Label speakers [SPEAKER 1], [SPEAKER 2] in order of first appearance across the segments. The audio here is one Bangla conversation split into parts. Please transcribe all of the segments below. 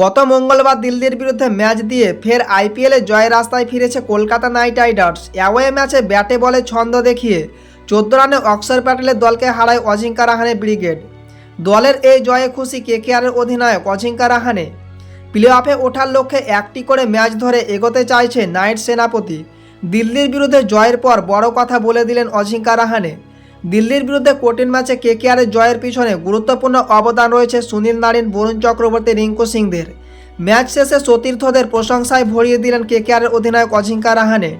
[SPEAKER 1] গত মঙ্গলবার দিল্লির বিরুদ্ধে ম্যাচ দিয়ে ফের আইপিএলে জয়ের রাস্তায় ফিরেছে কলকাতা নাইট রাইডার্স। অ্যাওয়ে ম্যাচে ব্যাটে বলে ছন্দ দেখিয়ে চোদ্দ রানে অক্ষর প্যাটেলের দলকে হারায় অজিঙ্কা রাহানে ব্রিগেড। দলের এই জয়ে খুশি কেকেআরের অধিনায়ক অজিঙ্কা রাহানে। প্লে অফে ওঠার লক্ষ্যে একটি করে ম্যাচ ধরে এগোতে চাইছে নাইট সেনাপতি। দিল্লির বিরুদ্ধে জয়ের পর বড় কথা বলে দিলেন অজিঙ্কা রাহানে। দিল্লির বিরুদ্ধে কঠিন ম্যাচে কেকেআরের জয়ের পিছনে গুরুত্বপূর্ণ অবদান রয়েছে সুনীল নারিন, বরুণ চক্রবর্তী, রিঙ্কু সিংদের। ম্যাচ শেষে সতীর্থদের প্রশংসায় ভরিয়ে দিলেন কেকেআরের অধিনায়ক অজিঙ্কা রাহানে।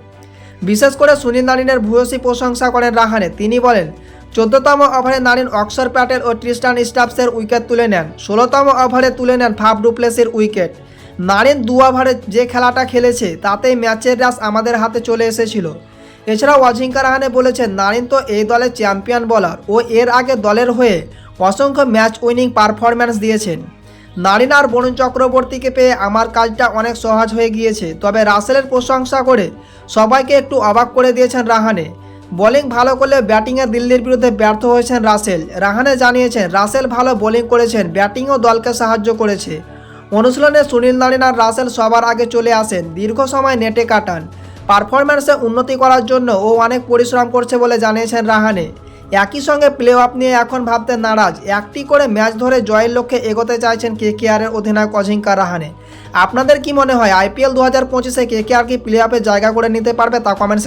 [SPEAKER 1] বিশেষ করে সুনীল নারিনের ভূয়সী প্রশংসা করেন রাহানে। তিনি বলেন, চোদ্দতম ওভারে নারিন অক্সর প্যাটেল ও ট্রিস্টান স্টাফসের উইকেট তুলে নেন। ষোলোতম ওভারে তুলে নেন ফাফ ডুপ্লেসির উইকেট। নারিন দু ওভারে যে খেলাটা খেলেছে, তাতেই ম্যাচের রাস আমাদের হাতে চলে এসেছিল। এছাড়াও অজিঙ্কা রাহানে বলেছেন, নারিন তো এই দলের চ্যাম্পিয়ন বলার ও এর আগে দলের হয়ে অসংখ্য ম্যাচ উইনিং পারফরম্যান্স দিয়েছেন। নারিন আর বরুণ চক্রবর্তীকে পেয়ে আমার কাজটা অনেক সহজ হয়ে গিয়েছে, তবে রাসেলের প্রশংসা করে সবাইকে একটু অবাক করে দিয়েছেন রাহানে। বোলিং ভালো করলে ব্যাটিংয়ে দিল্লির বিরুদ্ধে ব্যর্থ হয়েছেন রাসেল। রাহানে জানিয়েছেন, রাসেল ভালো বোলিং করেছেন ব্যাটিংও দলকে সাহায্য করেছে। অনুশীলনে সুনীল নারিন আর রাসেল সবার আগে চলে আসেন, দীর্ঘ সময় নেটে কাটান। পারফরম্যান্সে উন্নতি করার জন্য ও অনেক পরিশ্রম করছে বলে জানিয়েছেন রাহানে। একই সঙ্গে প্লে অফ নিয়ে এখন ভাবতে নারাজ। একটি করে ম্যাচ ধরে জয়ের লক্ষ্যে এগোতে চাইছেন কে কেআরের অধিনায়ক অজিঙ্কা রাহানে। আপনাদের কি মনে হয়, আইপিএল দু হাজার পঁচিশে কে কে প্লে অফে জায়গা করে নিতে পারবে তা কমেন্ট